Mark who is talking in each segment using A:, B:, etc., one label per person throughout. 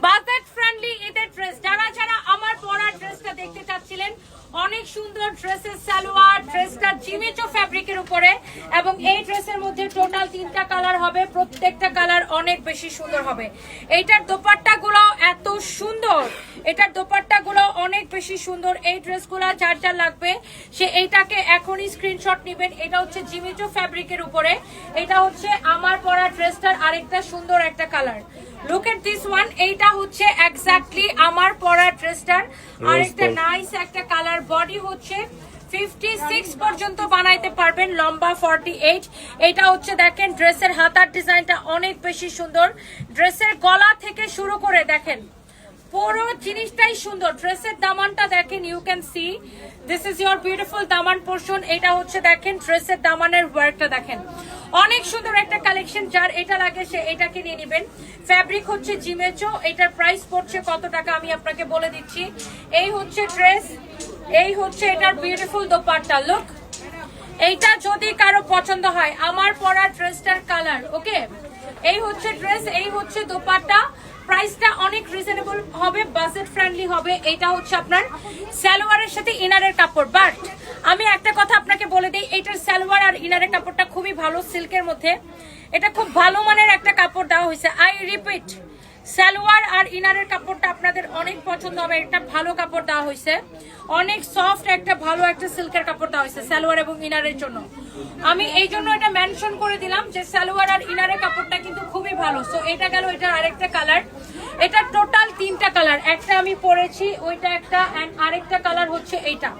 A: Budget friendly ঈদের dress যারা যারা আমার পরা ড্রেসটা দেখতে চাচ্ছিলেন, অনেক সুন্দর ড্রেসের সালোয়ার ড্রেসটা জিমেচো ফ্যাব্রিকের উপরে, এবং এই ড্রেসের মধ্যে টোটাল তিনটা কালার হবে, প্রত্যেকটা কালার অনেক বেশি সুন্দর হবে। এইটার দোপাট্টা গুলো এত সুন্দর, এটার দোপাট্টা গুলো অনেক বেশি সুন্দর। এই ড্রেসগুলো যার যার লাগবে, সে এইটাকে এখনই স্ক্রিনশট নেবেন। এটা হচ্ছে জিমিচো ফ্যাব্রিকের উপরে। এটা হচ্ছে আমার পরা ড্রেসটার আরেকটা সুন্দর একটা colour look at this one এইটা হচ্ছে এক্স্যাক্টলি আমার পরা ড্রেসটার। আর
B: একটা
A: নাইস একটা কালার বডি হচ্ছে। ফিফটি সিক্স পর্যন্ত বানাইতে পারবেন লম্বা ফর্টি এইট এটা হচ্ছে দেখেন ড্রেসের হাতার ডিজাইনটা অনেক বেশি সুন্দর। ড্রেসের গলা থেকে শুরু করে দেখেন। পুরো জিনিসটাই সুন্দর। ড্রেসের দামানটা দেখেন you can see this is your beautiful Daman portion এটা হচ্ছে দেখেন, ড্রেসের দামানের ওয়ার্কটা দেখেন। অনেক সুন্দর একটা কালেকশন যার এটা লাগে সে এটাকে নিয়ে নেবেন। ফ্যাব্রিক হচ্ছে জিমেচো। এটার প্রাইস পড়ছে কত টাকা আমি আপনাকে বলে দিচ্ছি। এই হচ্ছে ড্রেস এই হচ্ছে এটার বিউটিফুল দোপাট্টা। লুক এইটা যদি কারও পছন্দ হয়, আমার পরা ড্রেসটার কালার ওকে এই হচ্ছে ড্রেস এই হচ্ছে দোপাট্টা। প্রাইসটা অনেক রিজনেবল হবে বাজেট ফ্রেন্ডলি হবে, এটা হচ্ছে আপনার সালোয়ারের সাথে ইনারের কাপড়। বাট আমি একটা কথা আপনাকে বলে দিই, এটার সালোয়ার আর ইনারের কাপড়টা খুবই ভালো সিল্কের মধ্যে। এটা খুব ভালো মানের একটা কাপড় দেওয়া হয়েছে। আই রিপিট সালোয়ার আর ইনারের কাপড়টা আপনাদের অনেক পছন্দ হবে। একটা ভালো কাপড় দেওয়া হয়েছে। অনেক সফট একটা ভালো একটা সিল্কের কাপড় দেওয়া হয়েছে সালোয়ার এবং ইনারের জন্য। আমি এই জন্য এটা মেনশন করে দিলাম যে সালোয়ার আর ইনারের কাপড়টা কিন্তু খুবই ভালো। সো এটা গেল এটার আরেকটা কালার এটা টোটাল তিনটা কালার একটা আমি পরেছি, ওইটা একটা অ্যান্ড আরেকটা কালার হচ্ছে এইটা।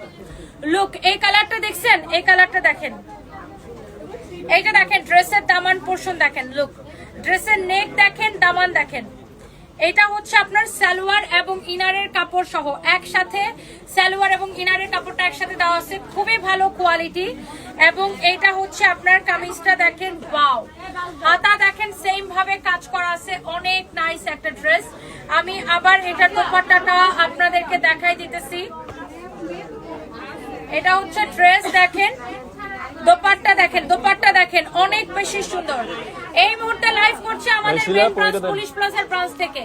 A: লুক এই কালারটা দেখছেন? এই কালারটা দেখেন। এইটা দেখেন ড্রেসের দামান পোর্শন দেখেন লুক ড্রেসের নেক দেখেন, দামান দেখেন। এটা হচ্ছে আপনার সালোয়ার এবং ইনারের কাপড় সহ। একসাথে সালোয়ার এবং ইনারের কাপড়টা একসাথে দেওয়া আছে। খুবই ভালো কোয়ালিটি এবং এটা হচ্ছে আপনার কামিজটা দেখেন ওয়াও হাতা দেখেন সেম ভাবে কাজ করা আছে। অনেক নাইস একটা ড্রেস আমি আবার এটার দোপাট্টাটা আপনাদেরকে দেখাই দিতেছি। এটা হচ্ছে ড্রেস দেখেন। দোপাট্টা দেখেন দোপাট্টা দেখেন, অনেক বেশি সুন্দর। এই মুহূর্তে লাইভ আমাদের
B: শিলা,
A: ব্রাঞ্চ পুলিশ প্লাজার ব্রাঞ্চ থেকে।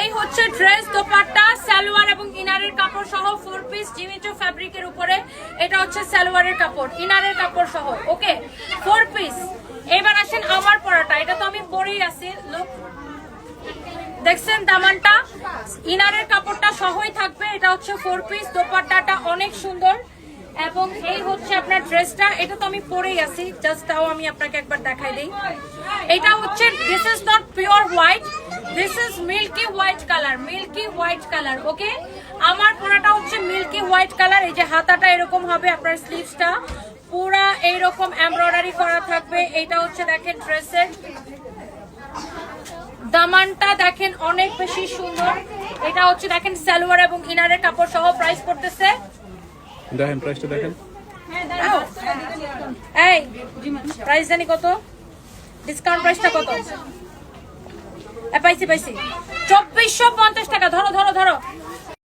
A: এই হচ্ছে ড্রেস দোপাট্টা সালোয়ার এবং ইনারের কাপড় সহ ফোর পিস জিমিচো ফ্যাব্রিকের উপরে। এটা হচ্ছে সালোয়ারের কাপড় ইনারের কাপড় সহ ওকে? ফোর পিস এবার আসেন আমার পরাটা এটা তো আমি পরেই আছি লুক দেখছেন দামানটা? ইনারের কাপড়টা সহই থাকবে এটা হচ্ছে ফোর পিস দোপাট্টাটা অনেক সুন্দর। এবং এই হচ্ছে আপনার ড্রেসটা। এটা তো আমি পরেই আছি জাস্ট তাও আমি আপনাকে একবার দেখাই দিই। এটা হচ্ছে this is not pure white this is milky white colour milky white colour okay আমার পরাটা হচ্ছে মিল্কি হোয়াইট কালার এই যে হাতাটা এরকম হবে আপনার স্লিভসটা পুরা এইরকম এমব্রয়ডারি করা থাকবে। এটা হচ্ছে দেখেন ড্রেসের। দামানটা দেখেন অনেক বেশি সুন্দর। এটা হচ্ছে দেখেন সালোয়ার এবং ইনারের কাপড় সহ প্রাইস পড়তেছে।
B: দেখেন প্রাইসটা দেখেন।
A: এই প্রাইস জানি কত? ডিসকাউন্ট প্রাইসটা কত? পাইছি পাইছি। চব্বিশশো পঞ্চাশ টাকা, ধরো ধরো ধরো।